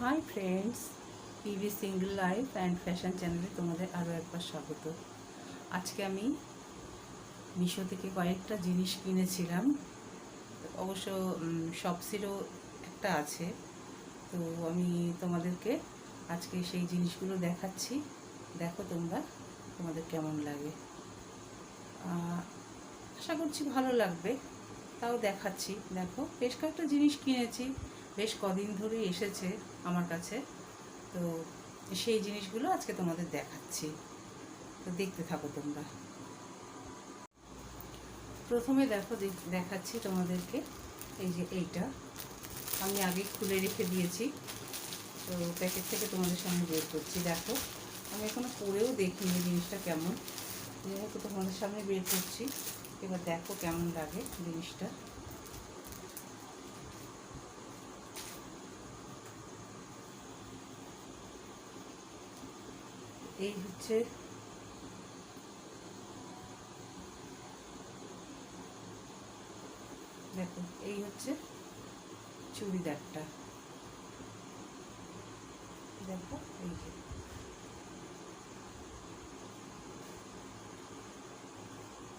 Hi friends PV single life and fashion চ্যানেলে তোমাদের আরও একবার স্বাগত। আজকে আমি মিশো থেকে কয়েকটা জিনিস কিনেছিলাম। অবশ্য শপসিরও একটা আছে। তো আমি তোমাদেরকে আজকে সেই জিনিসগুলো দেখাচ্ছি। দেখো তোমরা, তোমাদের কেমন লাগে। আশা করছি ভালো লাগবে। তাও দেখাচ্ছি। দেখো, বেশ কয়েকটা জিনিস কিনেছি। বেশ কদিন ধরেই এসেছে আমার কাছে। তো সেই জিনিসগুলো আজকে তোমাদের দেখাচ্ছি। তো দেখতে থাকো তোমরা। প্রথমে দেখো দেখ- দেখাচ্ছি তোমাদেরকে। এই যে এইটা। আমি আগে খুলে রেখে দিয়েছি। তো প্যাকেট থেকে তোমাদের সামনে বের করছি। দেখো, আমি এখনও পরেও দেখিনি জিনিসটা কেমন। যেহেতু তোমাদের সামনে বের করছি, এবার দেখো কেমন লাগে জিনিসটা। এই হচ্ছে দেখো, এই হচ্ছে চুড়িদারটা। দেখো, এই যে।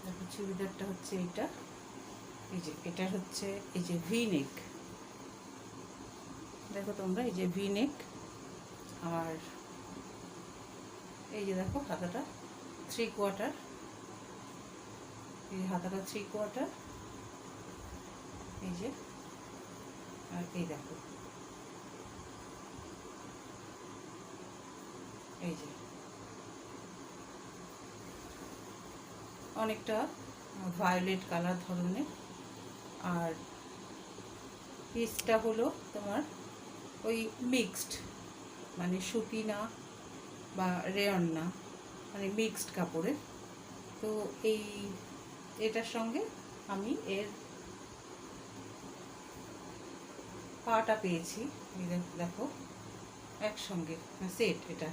দেখো, চুড়িদারটা হচ্ছে এইটা এই যে, এটা হচ্ছে, এই যে ভি নেক। দেখো তোমরা, এই যে ভি নেক, আর এই যে দেখো হাতাটা থ্রি কোয়ার্টার এই হাতাটা থ্রি কোয়ার্টার এই যে, আর এই দেখো। এই যে। অনেকটা ভায়োলেট কালার ধরনের। আর পিসটা হলো তোমার ওই মিক্সড মানে সুতি না বা রেয়ন না মানে মিক্সড কাপড়ের। তো এই, এটার সঙ্গে আমি এর পাটা পেয়েছি দেখো, একসঙ্গে সেট এটা।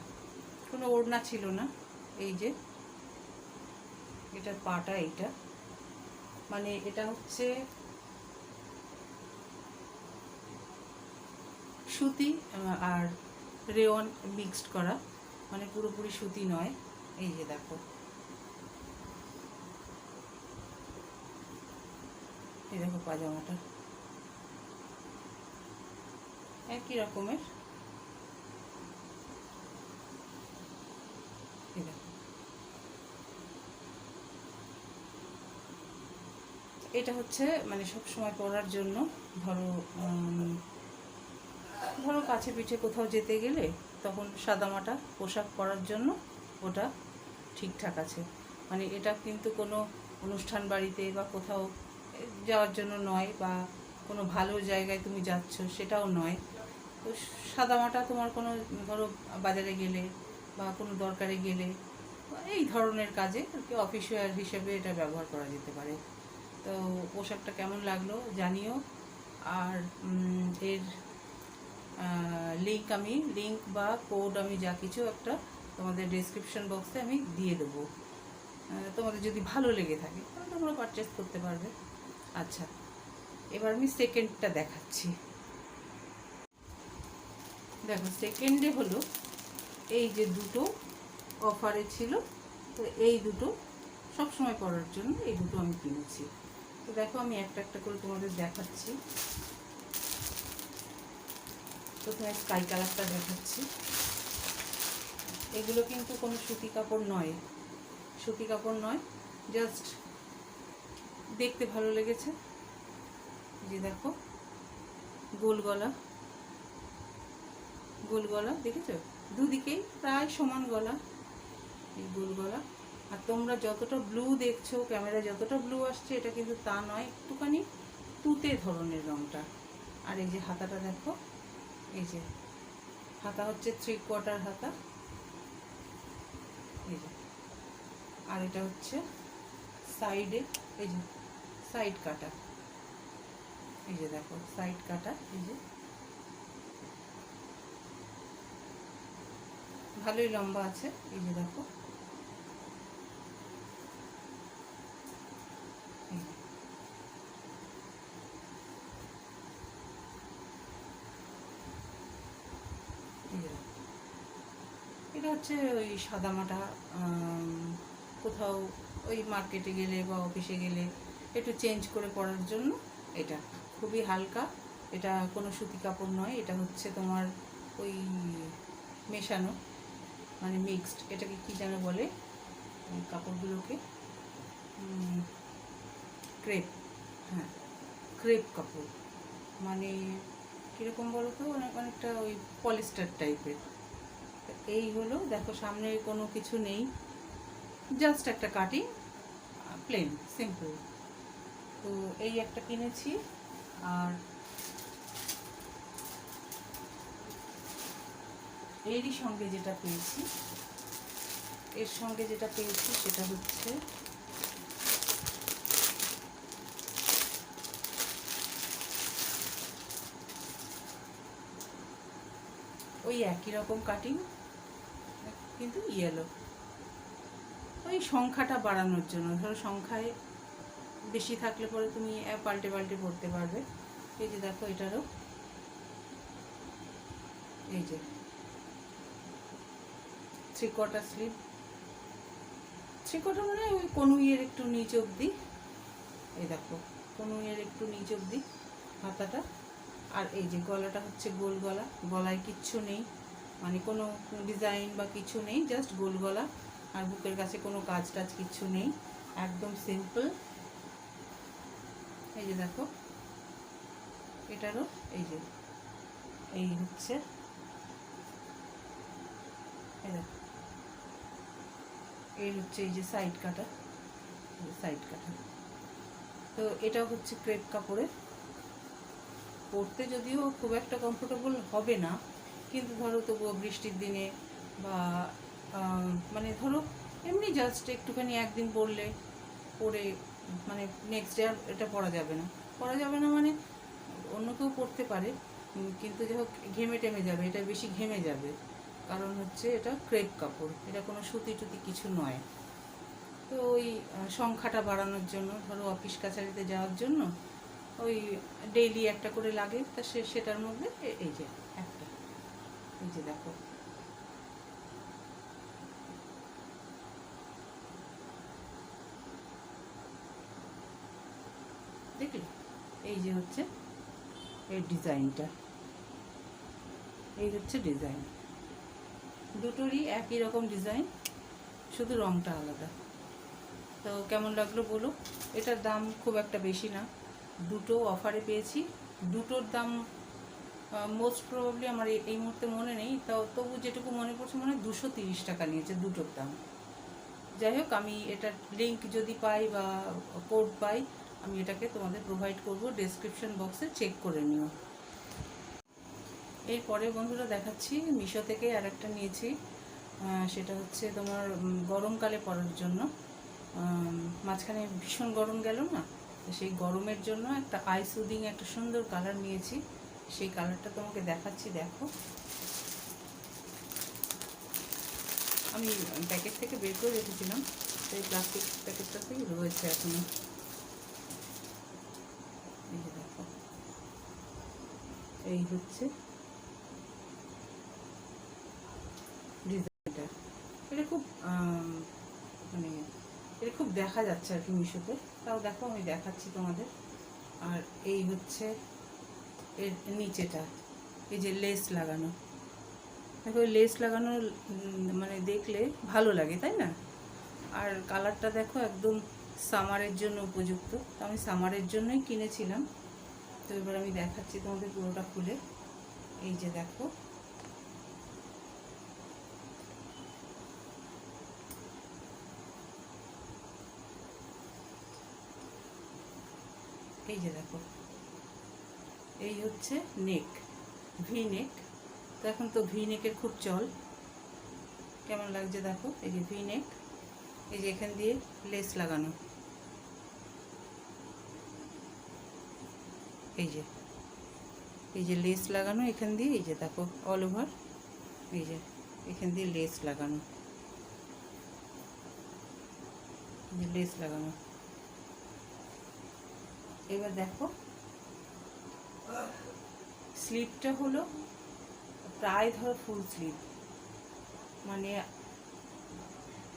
কোনো ওড়না ছিল না, এই যে, এটার পাটা এইটা। মানে এটা হচ্ছে সুতি আর রেওয়ান মিক্সড করা। মানে পুরোপুরি সুতি নয়। এই যে দেখো। এই দেখো পাজামাটা। একই রকমের। এটা হচ্ছে মানে সব সময় পরার জন্য ধরো ধরো কাছে পিঠে কোথাও যেতে গেলে তখন সাদামাটা পোশাক পরার জন্য ওটা ঠিকঠাক আছে। মানে এটা কিন্তু কোনো অনুষ্ঠান বাড়িতে বা কোথাও যাওয়ার জন্য নয় বা কোনো ভালো জায়গায় তুমি যাচ্ছ সেটাও নয়। তো সাদামাটা তোমার কোনো ধরো বাজারে গেলে বা কোনো দরকারে গেলে এই ধরনের কাজে আর কি অফিস ওয়্যার হিসেবে এটা ব্যবহার করা যেতে পারে। তো পোশাকটা কেমন লাগল জানিও। আর এর লিঙ্ক আমি লিঙ্ক বা কোড আমি যা কিছু একটা তোমাদের ডেসক্রিপশন বক্সে আমি দিয়ে দেবো। তোমাদের যদি ভালো লেগে থাকে, তাহলে তোমরা পারচেস করতে পারবে। আচ্ছা এবার আমি সেকেন্ডটা দেখাচ্ছি। দেখো সেকেন্ডে হলো এই যে দুটো অফারে ছিল, তো এই দুটো সব সময় পরার জন্য এই দুটো আমি কিনেছি। তো দেখো, আমি একটা একটা করে তোমাদের দেখাচ্ছি। প্রথমে স্কাই কালারটা দেখাচ্ছি। এগুলো কিন্তু কোনো সুতি কাপড় নয়। সুতি কাপড় নয় জাস্ট দেখতে ভালো লেগেছে। যে দেখো, গোল গলা। গোল গলা, দেখেছ? দুদিকেই প্রায় সমান গলা। এই গোল গলা। আর তোমরা যতটা ব্লু দেখছ ক্যামেরা যতটা ব্লু আসছে, এটা কিন্তু তা নয়, একটুখানি তুতে ধরনের রঙটা আর এই যে হাতাটা দেখো এই যে, হাতা হচ্ছে থ্রি কোয়ার্টার হাতা। এই যে, আর এটা হচ্ছে সাইডে এই যে সাইড কাটা এই যে দেখো সাইড কাটা এই যে। ভালোই লম্বা আছে, এই যে দেখো এই যে। এটা হচ্ছে ওই সাদামাটা কোথাও ওই মার্কেটে গেলে বা অফিসে গেলে একটু চেঞ্জ করে পরার জন্য এটা। খুবই হালকা। এটা কোনো সুতি কাপড় নয়, এটা হচ্ছে তোমার ওই মেশানো মানে মিক্সড এটাকে কী যেন বলে কাপড়গুলোকে ক্রেপ হ্যাঁ ক্রেপ কাপড়। মানে কীরকম বলো তো অনেক, অনেকটা ওই পলিস্টার টাইপের এই হলো, দেখো সামনে কোনো কিছু নেই। জাস্ট একটা কাটিং প্লেন সিম্পল তো এই একটা কিনেছি, আর এরই সঙ্গে যেটা পেয়েছি, এর সঙ্গে যেটা পেয়েছি সেটা হচ্ছে ওই একই রকম কাটিং কিন্তু ইয়েলো। ওই সংখ্যাটা বাড়ানোর জন্য। ধরো সংখ্যায় বেশি থাকলে পরে তুমি পাল্টে পাল্টে পড়তে পারবে। এই যে দেখো এটারও। এই যে। Three quarter sleeve three quarter মানে ওই কনুইয়ের একটু নিচ অবধি। এই দেখো কনুইয়ের একটু নিচ অবধি। হাতাটা। আর এই যে গলাটা হচ্ছে গোল গলা। গলায় কিচ্ছু নেই। মানে কোনো ডিজাইন বা কিছু নেই জাস্ট গোল গলা আর বুকের কাছে কোনো কাজ টাজ কিছু নেই, একদম সিম্পল এই যে দেখো, এটারও এই যে, এই হচ্ছে। এই হচ্ছে এই যে সাইড কাটা সাইড কাটা। তো এটা হচ্ছে ক্রেপ কাপড়ের। পরতে যদিও খুব একটা কমফোর্টেবল হবে না কিন্তু ধরো তবুও বৃষ্টির দিনে বা মানে ধরো এমনি জাস্ট একটুখানি একদিন পরলে পরে মানে নেক্সট ডে আর এটা পরা যাবে না। পরা যাবে না মানে অন্য কেউ পরতে পারে কিন্তু যাই হোক ঘেমে টেমে যাবে, এটা বেশি ঘেমে যাবে। কারণ হচ্ছে এটা ক্রেপ কাপড়, এটা কোনো সুতি টুতি কিছু নয়। তো ওই সংখ্যাটা বাড়ানোর জন্য, ধরো অফিস কাছারিতে যাওয়ার জন্য ওই ডেইলি একটা করে লাগে, তা সে, সেটার মধ্যে এই যে। একটা এই যে দেখো। দেখলে? এই যে হচ্ছে এর ডিজাইনটা। এই হচ্ছে ডিজাইন। দুটোরই একই রকম ডিজাইন, শুধু রংটা আলাদা। তো কেমন লাগল বলো? এটার দাম খুব একটা বেশি না। দুটো অফারে পেয়েছি। দুটোর দাম মোস্ট প্রবাবলি আমার এই- মুহূর্তে মনে নেই, তাও তবু যেটুকু মনে পড়ছে মনে হয় দুশো তিরিশ টাকা নিয়েছে দুটোর দাম। যাই হোক, আমি এটার লিঙ্ক যদি পাই বা কোড পাই, আমি এটাকে তোমাদের প্রোভাইড করব ডেসক্রিপশন বক্সে চেক করে নিও। এরপরে বন্ধুরা দেখাচ্ছি, মিশো থেকে আর একটা নিয়েছি সেটা হচ্ছে তোমার গরমকালে পরার জন্য। মাঝখানে ভীষণ গরম গেল না? সেই গরমের জন্য একটা আই সুদিং একটা সুন্দর কালার নিয়েছি। সেই কালারটা তোমাকে দেখাচ্ছি, দেখো। আমি প্যাকেট থেকে বের করে রেখেছিলাম, সেই প্লাস্টিক প্যাকেটটাতেই রয়েছে এখনও। এই দেখো। এই হচ্ছে ডিজাইনটা এটা খুব মানে এটা খুব দেখা যাচ্ছে আর কি মিশোতে। তাও দেখো আমি দেখাচ্ছি তোমাদের। আর এই হচ্ছে এর নিচেটা, এই যে লেস লাগানো। দেখো লেস লাগানো মানে দেখলে ভালো লাগে, তাই না? আর কালারটা দেখো একদম সামারের জন্য উপযুক্ত। তো আমি সামারের জন্যই কিনেছিলাম। তো এবার আমি দেখাচ্ছি তোমাদের পুরোটা খুলে। এই যে দেখো। এই যে দেখো। এই হচ্ছে নেক ভি নেক তো এখন তো ভি নেকের খুব চল। কেমন লাগছে দেখো? এই যে ভি নেক এই যে এখান দিয়ে লেস লাগানো। এই যে এই যে লেস লাগানো, এখান দিয়ে এই যে দেখো অল ওভার এই যে, এখান দিয়ে লেস লাগানো। লেস লাগানো। এবার দেখো স্লিপটা হলো প্রায় ধরো ফুল স্লিপ মানে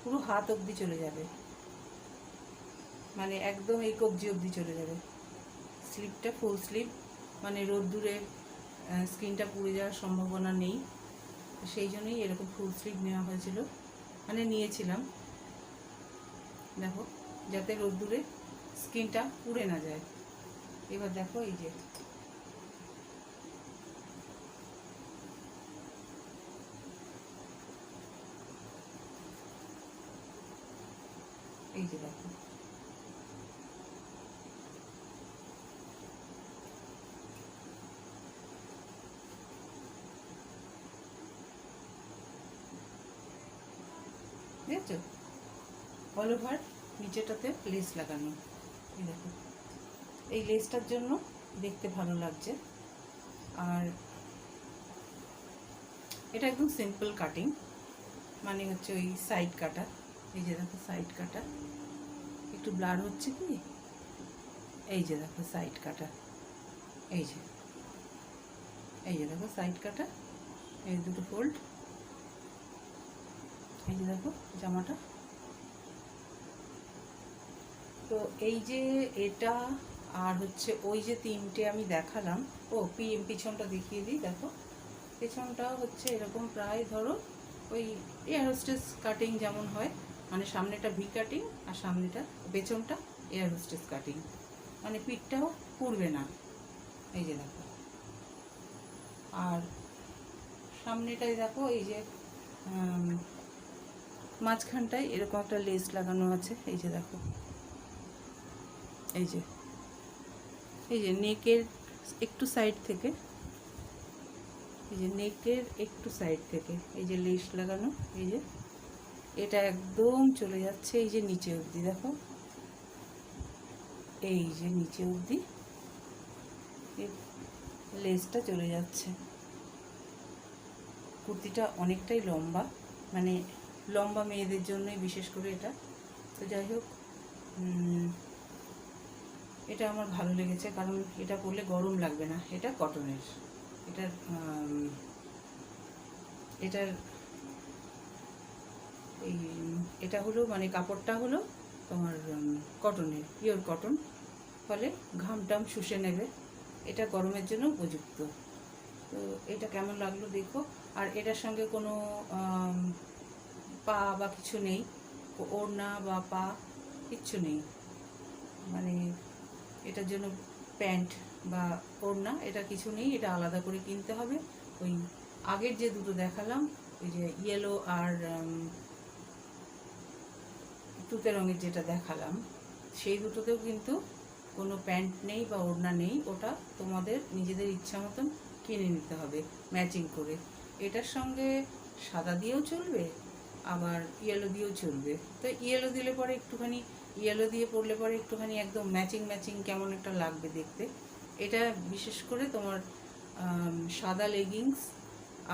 পুরো হাত অবধি চলে যাবে। মানে একদম এই কবজি অবধি চলে যাবে। স্লিপটা ফুল স্লিপ মানে রোদ্দুরে স্কিনটা পুড়ে যাওয়ার সম্ভাবনা নেই। সেই জন্যই এরকম ফুল স্লিপ নেওয়া হয়েছিল। মানে নিয়েছিলাম। দেখো, যাতে রোদ্দুরে স্কিনটা পুড়ে না যায়। এবার দেখো এই যে এই যে দেখো। দেখছ? অল ওভার নিচেটাতে লেস লাগানো। এই দেখো। এই লেসটার জন্য দেখতে ভালো লাগছে। আর এটা একদম সিম্পল কাটিং মানে হচ্ছে ওই সাইড কাটা এই যে দেখো সাইড কাটা একটু ব্লার হচ্ছে কি? এই যে দেখো সাইড কাটা এই যে। এই যে দেখো সাইড কাটা এই দুটো ফোল্ড এই যে দেখো জামাটা। তো এই যে এটা আর হচ্ছে ওই যে তিনটে আমি দেখালাম। ও পিছনটা দেখিয়ে দিই, দেখো। পেছনটা হচ্ছে এরকম প্রায় ধরো ওই এয়ার হোস্টেস কাটিং যেমন হয়। মানে সামনেটা ভি কাটিং আর সামনেটা পেছনটা এয়ার হোস্টেস কাটিং মানে পিঠটাও পুড়বে না। এই যে দেখো। আর সামনেটায় দেখো, এই যে মাঝখানটায় এরকম একটা লেস লাগানো আছে। এই যে দেখো। এই যে। এই যে নেকের একটু সাইড থেকে। এই যে নেকের একটু সাইড থেকে। এই যে লেস লাগানো, এই যে এটা একদম চলে যাচ্ছে এই যে নিচে অবধি, দেখো। এই যে নিচে অবধি লেসটা চলে যাচ্ছে। কুর্তিটা অনেকটাই লম্বা মানে লম্বা মেয়েদের জন্যই বিশেষ করে এটা। তো যাই হোক এটা আমার ভালো লেগেছে কারণ এটা পরলে গরম লাগবে না। এটা কটনের। এটার এটার এই, এটা হলো মানে কাপড়টা হলো তোমার কটনের পিওর কটন ফলে ঘাম টাম শুষে নেবে। এটা গরমের জন্য উপযুক্ত। তো এটা কেমন লাগল দেখো। আর এটার সঙ্গে কোনো পা বা কিছু নেই। ওড়না বা পা, কিচ্ছু নেই। মানে এটার জন্য প্যান্ট বা ওড়না, এটা কিছু নেই। এটা আলাদা করে কিনতে হবে। ওই আগের যে দুটো দেখালাম, ওই যে ইয়েলো আর তুতে রঙের যেটা দেখালাম, সেই দুটোতেও কিন্তু কোনো প্যান্ট নেই বা ওড়না নেই, ওটা তোমাদের নিজেদের ইচ্ছা মতন কিনে নিতে হবে, ম্যাচিং করে। এটার সঙ্গে সাদা দিয়েও চলবে, আবার ইয়েলো দিয়েও চলবে। তো ইয়েলো দিলে পরে একটুখানি ইয়েলো দিয়ে পরলে পরে একটুখানি একদম ম্যাচিং ম্যাচিং কেমন একটা লাগবে দেখতে। এটা বিশেষ করে তোমার সাদা লেগিংস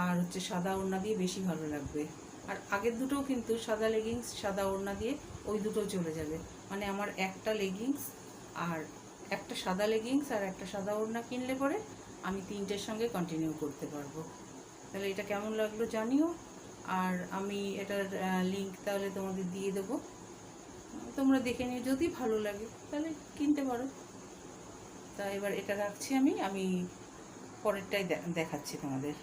আর হচ্ছে সাদা ওড়না দিয়ে বেশি ভালো লাগবে। আর আগের দুটোও কিন্তু সাদা লেগিংস সাদা ওড়না দিয়ে ওই দুটো চলে যাবে। মানে আমার একটা লেগিংস আর একটা সাদা লেগিংস আর একটা সাদা ওড়না কিনলে পরে আমি তিনটের সঙ্গে কন্টিনিউ করতে পারব। তাহলে এটা কেমন লাগল জানিও। আর আমি এটার লিংক তাহলে তোমাদের দিয়ে দেবো। তোমরা দেখে নিও, যদি ভালো লাগে তাহলে কিনতে পারো। তা এবার এটা রাখছি আমি আমি পরেরটাই দেখাচ্ছি তোমাদের।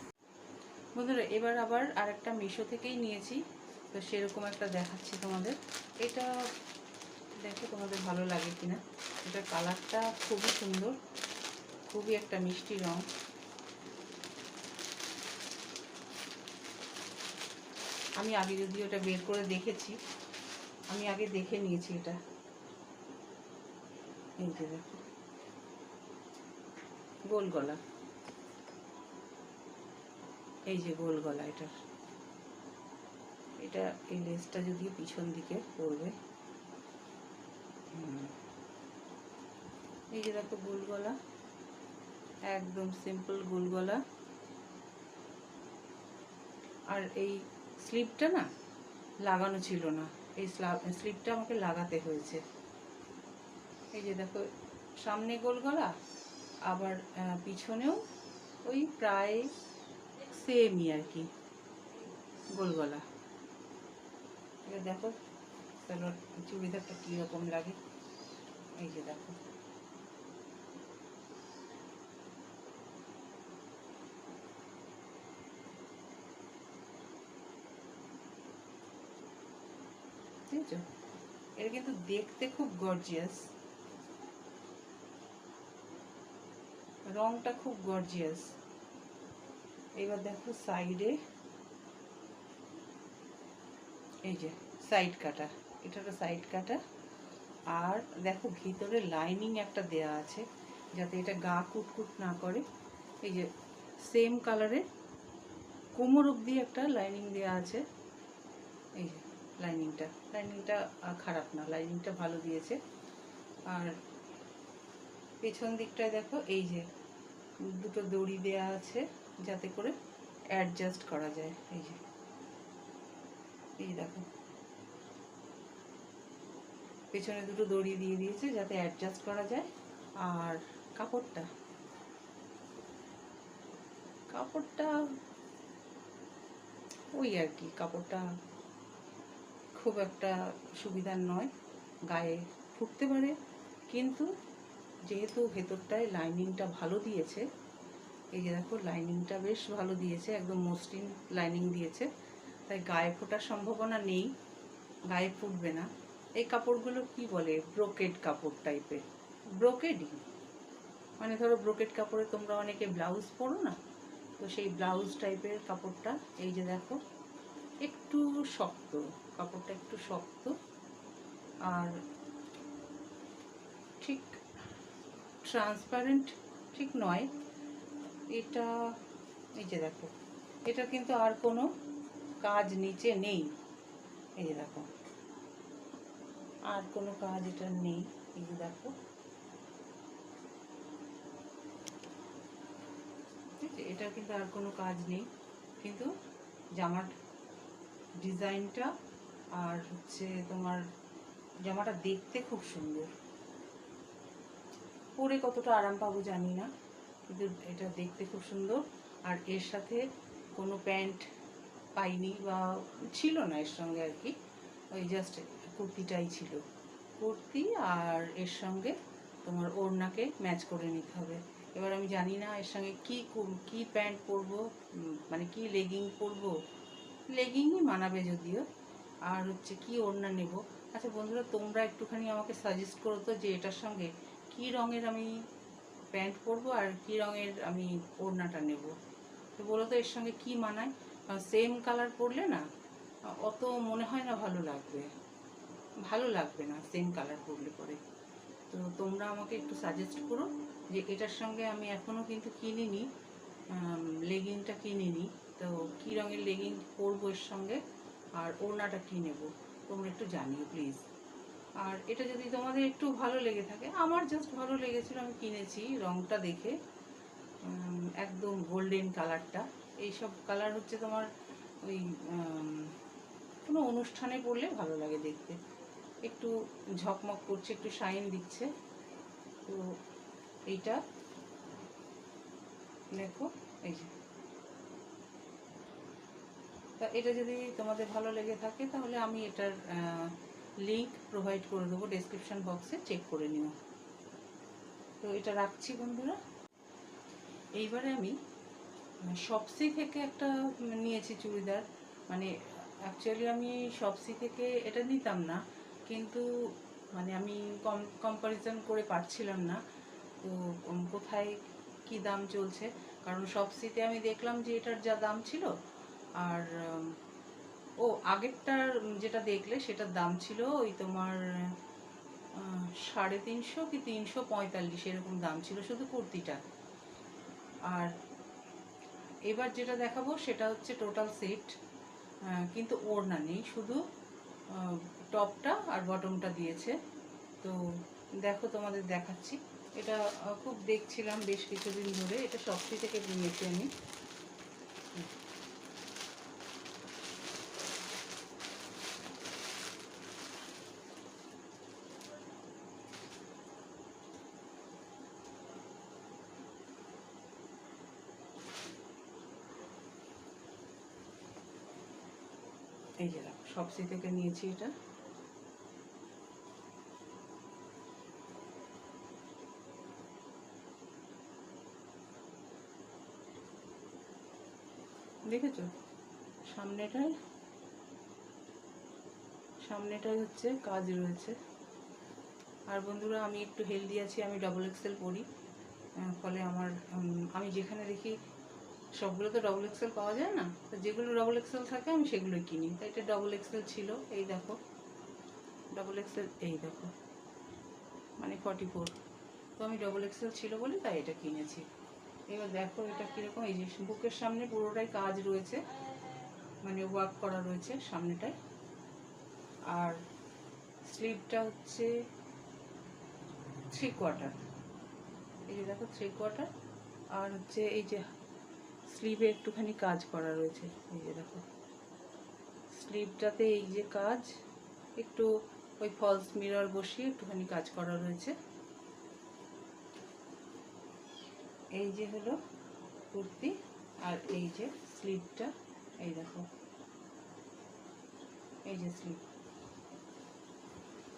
বন্ধুরা, এবার আবার আরেকটা মিশো থেকেই নিয়েছি। তো সেরকম একটা দেখাচ্ছি তোমাদের। এটা দেখো তোমাদের ভালো লাগে কিনা। এটা কালারটা খুবই সুন্দর, খুবই একটা মিষ্টি রং। আমি আগে যদি ওটা বের করে দেখেছি, আমি আগে দেখে নিয়েছি এটা। গোল গলা। এই যে গোল গলা এটার। এটা এই লেসটা যদিও পিছন দিকে পড়বে। এই যে দেখো গোল গলা একদম সিম্পল গোল গলা আর এই স্লিপটা না লাগানো ছিল না এই স্লিপটা আমাকে লাগাতে হয়েছে। এই যে দেখো সামনে গোল গলা আবার পিছনেও ওই প্রায় সেমই আর কি গোল গলা এবার দেখো সালোয়ার চুড়িদারটা কীরকম লাগে। এই যে দেখো। বুঝেছ এটা কিন্তু দেখতে খুব গর্জিয়াস রংটা খুব গর্জিয়াস এবার দেখো সাইডে এই যে সাইড কাটা এটা একটা সাইড কাটা আর দেখো, ভিতরে লাইনিং একটা দেয়া আছে, যাতে এটা গা কুটকুট না করে। এই যে সেম কালারের কোমর অব্দি একটা লাইনিং দেয়া আছে। এই যে লাইনিংটা লাইনিংটা খারাপ না লাইনিংটা ভালো দিয়েছে। আর পেছন দিকটায় দেখো, এই যে, দুটো দড়ি দেয়া আছে, যাতে করে অ্যাডজাস্ট করা যায়। এই যে এই দেখো। পেছনে দুটো দড়ি দিয়ে দিয়েছে যাতে অ্যাডজাস্ট করা যায়। আর কাপড়টা। কাপড়টা ওই আর কি, কাপড়টা খুব একটা সুবিধার নয়। গায়ে ফুটতে পারে। কিন্তু যেহেতু ভেতরটায় লাইনিংটা ভালো দিয়েছে, এই যে দেখো লাইনিংটা বেশ ভালো দিয়েছে, একদম মসৃণ লাইনিং দিয়েছে। তাই গায়ে ফোটার সম্ভাবনা নেই, গায়ে ফুটবে না। এই কাপড়গুলো কি বলে? ব্রোকেড কাপড় টাইপের ব্রোকেডই। মানে ধরো ব্রোকেড কাপড়ে তোমরা অনেকে ব্লাউজ পরো না? তো সেই ব্লাউজ টাইপের কাপড়টা, এই যে দেখো, একটু শক্ত, কাপড়টা একটু শক্ত। আর ঠিক ট্রান্সপারেন্ট ঠিক নয়। এটা, এই যে দেখো, এটা কিন্তু আর কোনো কাজ নিচে নেই। এই যে দেখো। আর কোনো কাজ এটা নেই। এই যে দেখো। এটার কিন্তু আর কোনো কাজ নেই। কিন্তু জামার ডিজাইনটা আর হচ্ছে তোমার জামাটা দেখতে খুব সুন্দর। পরে কতটা আরাম পাবো জানি না। কিন্তু এটা দেখতে খুব সুন্দর। আর এর সাথে কোনো প্যান্ট পাইনি বা ছিল না এর সঙ্গে আর কি। ওই জাস্ট কুর্তিটাই ছিল। কুর্তি আর এর সঙ্গে তোমার ওড়নাকে ম্যাচ করে নিতে হবে। এবার আমি জানি না এর সঙ্গে কি কি প্যান্ট পরবো মানে কি লেগিং পরবো। লেগিংই মানাবে যদিও। আর হচ্ছে কি ওড়না নেব। আচ্ছা বন্ধুরা, তোমরা একটুখানি আমাকে সাজেস্ট করো তো যে এটার সঙ্গে কি রঙের আমি প্যান্ট পরবো আর কি রঙের আমি ওড়নাটা নেব। তো বলো তো এর সঙ্গে কি মানায়? সেম কালার পরলে না, অত মনে হয় না ভালো লাগবে। ভালো লাগবে না সেম কালার পরলে পরে। তো তোমরা আমাকে একটু সাজেস্ট করো যে এটার সঙ্গে আমি এখনও কিন্তু কিনিনি লেগিংটা কিনিনি। তো কী রঙের লেগিং পরবো এর সঙ্গে আর ওড়নাটা কী নেব, তোমরা একটু জানিও প্লিজ আর এটা যদি তোমাদের একটু ভালো লেগে থাকে, আমার জাস্ট ভালো লেগেছিল, আমি কিনেছি রংটা দেখে একদম গোল্ডেন কালারটা এইসব কালার হচ্ছে তোমার ওই কোনো অনুষ্ঠানে পরলে ভালো লাগে দেখতে। একটু ঝকমক করছে, একটু শাইন দিচ্ছে। তো এইটা দেখো, এই যে। তা এটা যদি তোমাদের ভালো লেগে থাকে, তাহলে আমি এটার লিংক প্রোভাইড করে দেবো ডেসক্রিপশন বক্সে চেক করে নিও। তো এটা রাখছি বন্ধুরা। এইবারে আমি শপসি থেকে একটা নিয়েছি চুড়িদার। মানে অ্যাকচুয়ালি আমি শপসি থেকে এটা নিতাম না, কিন্তু মানে আমি কম কম্পারিজন করে পারছিলাম না। তো কোথায় কি দাম চলছে? কারণ শপসিতে আমি দেখলাম যে এটার যা দাম ছিল, আর ও, আগেরটার যেটা দেখলে সেটার দাম ছিল ওই তোমার সাড়ে তিনশো কি তিনশো পঁয়তাল্লিশ, এরকম দাম ছিল শুধু কুর্তিটা আর এবার যেটা দেখাবো সেটা হচ্ছে টোটাল সেট কিন্তু ওড়না নেই, শুধু টপটা আর বটমটা দিয়েছে। তো দেখো তোমাদের দেখাচ্ছি। এটা খুব দেখছিলাম বেশ কিছুদিন ধরে, এটা শক্তি থেকে নিয়েছি আমি এই যে দেখো সবসি থেকে নিয়েছি এটা। দেখেছ? সামনেটায় সামনেটায় হচ্ছে কাজ রয়েছে। আর বন্ধুরা আমি একটু হেলদি আছি আমি ডবল এক্সেল আহ, ফলে আমার আমি যেখানে দেখি সবগুলো তো ডবল এক্সেল পাওয়া যায় না? তো যেগুলো ডবল এক্সেল থাকে, আমি সেগুলোই কিনি। তাই এটা ডবল এক্সেল ছিল, এই দেখো। ডবল এক্সেল এই দেখো। মানে ফর্টি ফোর তো আমি ডবল এক্সেল ছিল বলে তাই এটা কিনেছি। এবার দেখো এটা কীরকম, এই যে বুকের সামনে পুরোটাই কাজ রয়েছে। মানে ওয়ার্ক করা রয়েছে সামনেটায়। আর স্লিভটা হচ্ছে থ্রি কোয়ার্টার এই যে দেখো থ্রি কোয়ার্টার আর হচ্ছে এই যে স্লিভে একটুখানি কাজ করা রয়েছে। এই যে দেখো। স্লিভটাতে এই যে কাজ, একটু ওই ফলস মিরর বসিয়ে একটুখানি কাজ করা রয়েছে। এই যে হলো কুর্তি আর এই যে স্লিভটা এই দেখো। এই যে স্লিভ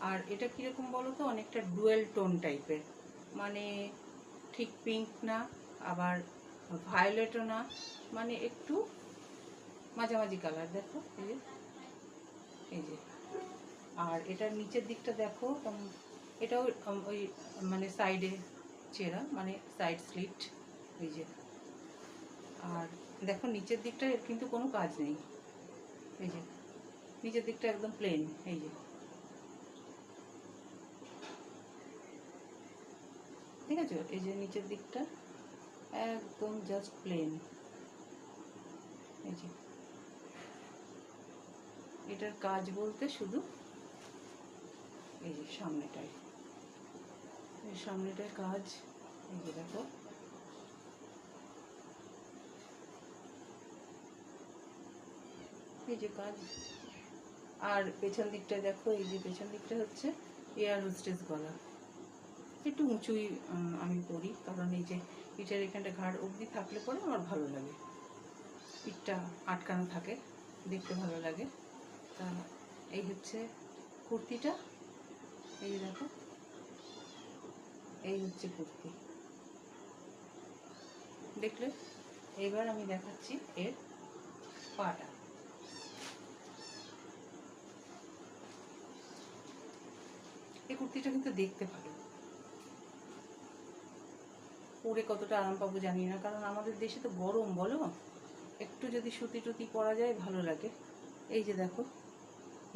আর এটা কীরকম বলো তো? অনেকটা ডুয়েল টোন টাইপের মানে ঠিক পিঙ্ক না, আবার ভায়োলেটও না মানে একটু মাঝামাঝি কালার দেখো, এই যে এই যে। আর এটার নিচের দিকটা দেখো এটাও ওই মানে সাইডে চেরা মানে সাইড স্লিট এই যে। আর দেখো, নিচের দিকটা কিন্তু কোনো কাজ নেই। এই যে, নিচের দিকটা একদম প্লেন এই যে। ঠিক আছে? এই যে নিচের দিকটা। একদম জাস্ট প্লেন এই যে। এটার কাজ বলতে শুধু এই যে সামনেটায় এই সামনেটায় কাজ, এই যে দেখো। এই যে কাজ। আর পেছন দিকটা দেখো, এই যে পেছন দিকটা হচ্ছে এয়ার হোস্টেস গলা। একটু উঁচুই আমি পরি কারণ এই যে পিঠের এখানটা ঘাড় অবধি থাকলে পরে আমার ভালো লাগে। পিঠটা আটকানো থাকে, দেখতে ভালো লাগে। তা এই হচ্ছে কুর্তিটা। এই যে দেখো, এই হচ্ছে কুর্তি। দেখলে? এবার আমি দেখাচ্ছি এর পাটা। এই কুর্তিটা কিন্তু দেখতে ভালো। পরে কতটা আরাম পাবো জানি না, কারণ আমাদের দেশে তো গরম, বলো? একটু যদি সুতি টুতি পরা যায়, ভালো লাগে। এই যে দেখো,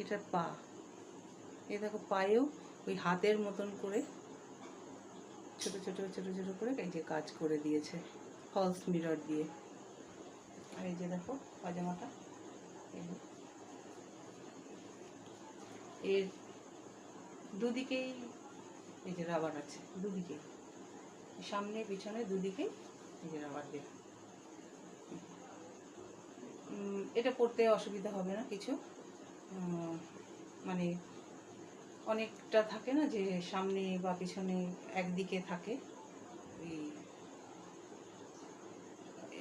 এটা পা। এই দেখো পায়েও ওই হাতের মতন করে ছোট ছোট ছোট ছোট করে এই যে কাজ করে দিয়েছে ফলস মিরর দিয়ে। আর এই যে দেখো পাজামাটা এর দুদিকেই এই যে রাবার আছে, দুদিকেই। সামনে পিছনে দুদিকে। রাবার এটা পড়তে অসুবিধা হবে না কিছু। মানে অনেকটা থাকে না যে সামনে বা পিছনে একদিকে থাকে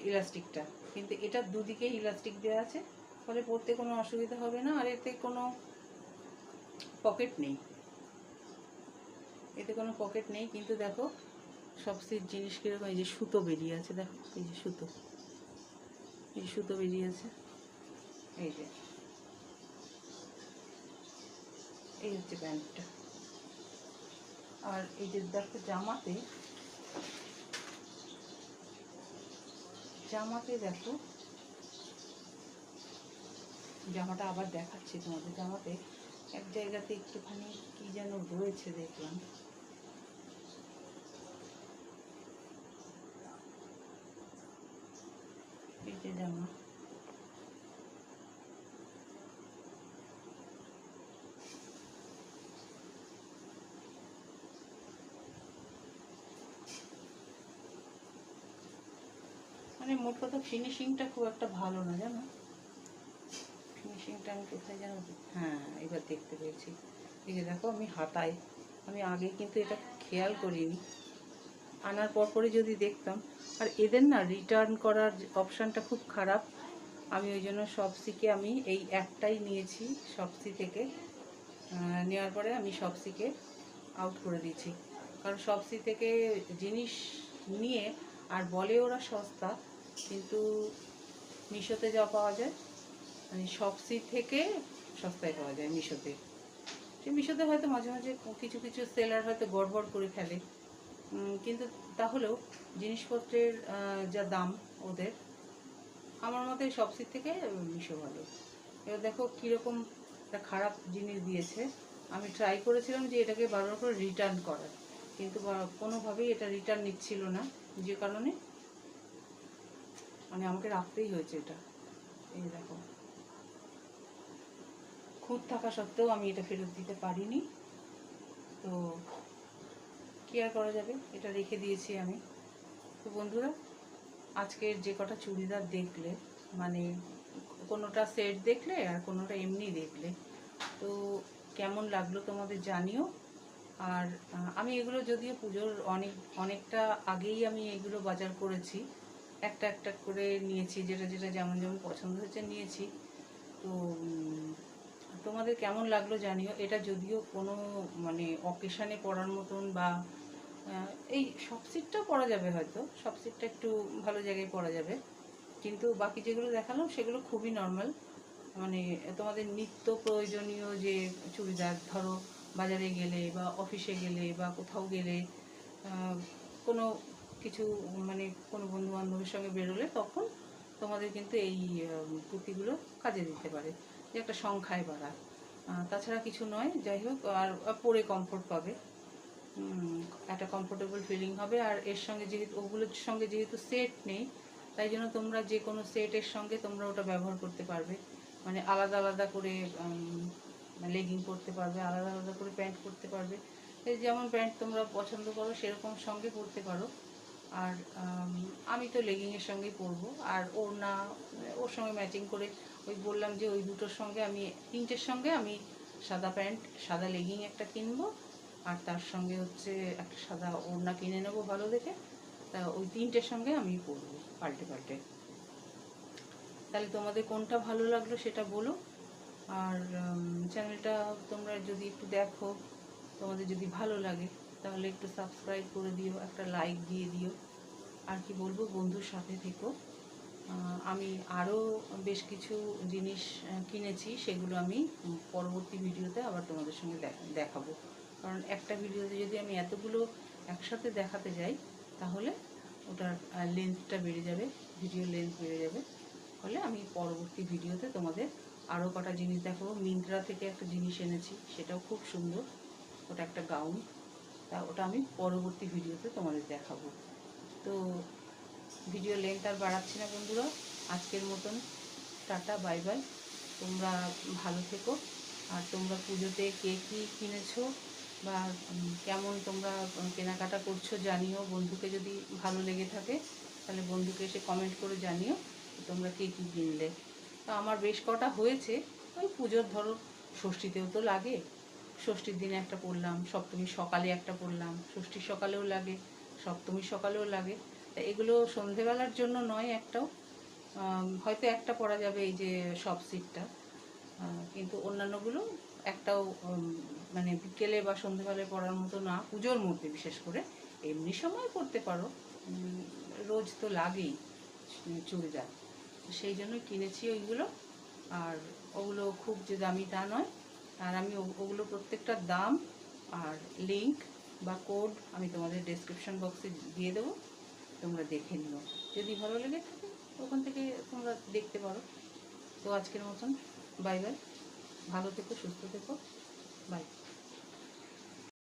ইলাস্টিকটা। কিন্তু এটা দুদিকে ইলাস্টিক দেওয়া আছে ফলে পড়তে কোনো অসুবিধা হবে না আর এতে কোনো পকেট নেই। এতে কোনো পকেট নেই কিন্তু দেখো সব সিট জিনিস কীরকম? এই যে সুতো বেরিয়ে আছে, দেখো, এই যে সুতো। এই সুতো বেরিয়ে আছে। এই যে। এই হচ্ছে প্যান্টটা। আর এই যে দেখো জামাতে জামাতে দেখো, জামাটা আবার দেখাচ্ছি তোমাদের জামাতে। এক জায়গাতে একটুখানি কি যেন রয়েছে দেখলাম এই যে জামা মানে মোট কথা ফিনিশিংটা খুব একটা ভালো না, জানো? ফিনিশিংটা আমি কোথায় জানো হ্যাঁ এবার দেখতে পেয়েছি। এই যে দেখো, আমি হাতায় আমি আগে কিন্তু এটা খেয়াল করিনি। আনার পর পরে যদি দেখতাম। আর এদের না রিটার্ন করার অপশানটা খুব খারাপ। আমি ওই জন্য সবসিকে আমি এই একটাই নিয়েছি সবসি থেকে। নেওয়ার পরে আমি সবসিকে আউট করে দিয়েছি। কারণ সবসি থেকে জিনিস নিয়ে আর বলে ওরা সস্তা। কিন্তু মিশোতে যা পাওয়া যায় মানে সবসি থেকে সস্তায় পাওয়া যায় মিশোতে। সে মিশোতে হয়তো মাঝে মাঝে কিছু কিছু সেলার হয়তো গড়বড় করে ফেলে। কিন্তু তাহলেও জিনিসপত্রের যা দাম ওদের, আমার মতে সবসির থেকে মিশো ভালো। এবার দেখো কীরকম একটা খারাপ জিনিস দিয়েছে। আমি ট্রাই করেছিলাম যে এটাকে বারবার করে রিটার্ন করার, কিন্তু কোনোভাবেই এটা রিটার্ন নিচ্ছিল না, যে কারণে মানে আমাকে রাখতেই হয়েছে এটা। এই দেখো। খুঁত থাকা সত্ত্বেও আমি এটা ফেরত দিতে পারিনি। তো কি আর করা যাবে? এটা রেখে দিয়েছি আমি। তো বন্ধুরা, আজকের যে কটা চুড়িদার দেখলে মানে কোনোটা সেট দেখলে আর কোনোটা এমনি দেখলে, তো কেমন লাগল তোমাদের জানিও। আর আমি এগুলো যদিও পুজোর অনেক, অনেকটা আগেই আমি এগুলো বাজার করেছি একটা একটা করে নিয়েছি, যেটা যেটা যেমন যেমন পছন্দ হয়েছে নিয়েছি। তো তোমাদের কেমন লাগল জানিও। এটা যদিও কোনো মানে অকেশানে পড়ার মতন বা এই সব সিটটা পরা যাবে হয়তো। সব সিটটা একটু ভালো জায়গায় পরা যাবে। কিন্তু বাকি যেগুলো দেখালাম, সেগুলো খুবই নর্মাল মানে তোমাদের নিত্য প্রয়োজনীয় যে চুড়িদার, ধরো, বাজারে গেলে বা অফিসে গেলে বা কোথাও গেলে কোনো কিছু মানে কোনো বন্ধু বান্ধবের সঙ্গে বেরোলে তখন তোমাদের কিন্তু এই কুর্তিগুলো কাজে দিতে পারে। যে একটা সংখ্যায় বাড়া তাছাড়া কিছু নয়, যাই হোক, আর আর পরে কমফোর্ট পাবে। একটা কমফোর্টেবল ফিলিং হবে। আর এর সঙ্গে যেহেতু, ওগুলোর সঙ্গে যেহেতু সেট নেই, তাই জন্য তোমরা যে কোনো সেটের সঙ্গে তোমরা ওটা ব্যবহার করতে পারবে। মানে আলাদা আলাদা করে লেগিং করতে পারবে, আলাদা আলাদা করে প্যান্ট করতে পারবে। যেমন প্যান্ট তোমরা পছন্দ করো, সেরকম সঙ্গে পরতে পারো। আর আমি তো লেগিংয়ের সঙ্গেই পরবো। আর ওর না, ওর সঙ্গে ম্যাচিং করে ওই বললাম যে ওই দুটোর সঙ্গে আমি, তিনটের সঙ্গে আমি সাদা প্যান্ট, সাদা লেগিং একটা কিনবো। আর তার সঙ্গে হচ্ছে একটা সাদা ওড়না কিনে নেব ভালো দেখে। তা ওই তিনটের সঙ্গে আমি পরবো, পাল্টে পাল্টে। তাহলে তোমাদের কোনটা ভালো লাগল সেটা বলো। আর চ্যানেলটা তোমরা যদি একটু দেখো, তোমাদের যদি ভালো লাগে। তাহলে একটু সাবস্ক্রাইব করে দিও, একটা লাইক দিয়ে দিও। আর কি বলব, বন্ধুর সাথে থেকো। আমি আরও বেশ কিছু জিনিস কিনেছি, সেগুলো আমি পরবর্তী ভিডিওতে আবার তোমাদের সঙ্গে দেখাবো। কারণ একটা ভিডিওতে যদি আমি এতগুলো একসাথে দেখাতে যাই, তাহলে ওটার লেন্থটা বেড়ে যাবে ভিডিও লেন্থ বেড়ে যাবে। ফলে আমি পরবর্তী ভিডিওতে তোমাদের আরও কটা জিনিস দেখাবো। মিন্ত্রা থেকে একটা জিনিস এনেছি, সেটাও খুব সুন্দর। ওটা একটা গাউন তা ওটা আমি পরবর্তী ভিডিওতে তোমাদের দেখাবো। তো ভিডিও লেন্থ আর বাড়াচ্ছি না বন্ধুরা। আজকের মতন টাটা বাই বাই তোমরা ভালো থেকো। আর তোমরা পুজোতে কে কী কিনেছো বা কেমন তোমরা কেনাকাটা করছ জানিও। বন্ধুকে যদি ভালো লেগে থাকে, তাহলে বন্ধুকে এসে কমেন্ট করে জানিও তোমরা কে কী কিনলে। তো আমার বেশ কটা হয়েছে। ওই পুজোর ধরো, ষষ্ঠীতেও তো লাগে। ষষ্ঠীর দিনে একটা পরলাম সপ্তমীর সকালে একটা পরলাম ষষ্ঠীর সকালেও লাগে, সপ্তমীর সকালেও লাগে। তা এগুলো সন্ধেবেলার জন্য নয় একটাও। হয়তো একটা পরা যাবে এই যে সব সিটটা। কিন্তু অন্যান্যগুলো একটাও মানে বিকেলে বা সন্ধেবেলায় পরার মতো না, পুজোর মধ্যে বিশেষ করে। এমনি সময় পরতে পারো। রোজ তো লাগেই চুড়িদার। সেই জন্য কিনেছি ওইগুলো। আর ওগুলো খুব যে দামি তা নয়। আর আমি ওগুলো প্রত্যেকটার দাম আর লিঙ্ক বা কোড আমি তোমাদের ডেসক্রিপশন বক্সে দিয়ে দেবো। তোমরা দেখে নিও। যদি ভালো লেগে থাকে, ওখান থেকে তোমরা দেখতে পারো। তো আজকের মতন বাই বাই ভালো থেকো, সুস্থ থেকো। বাই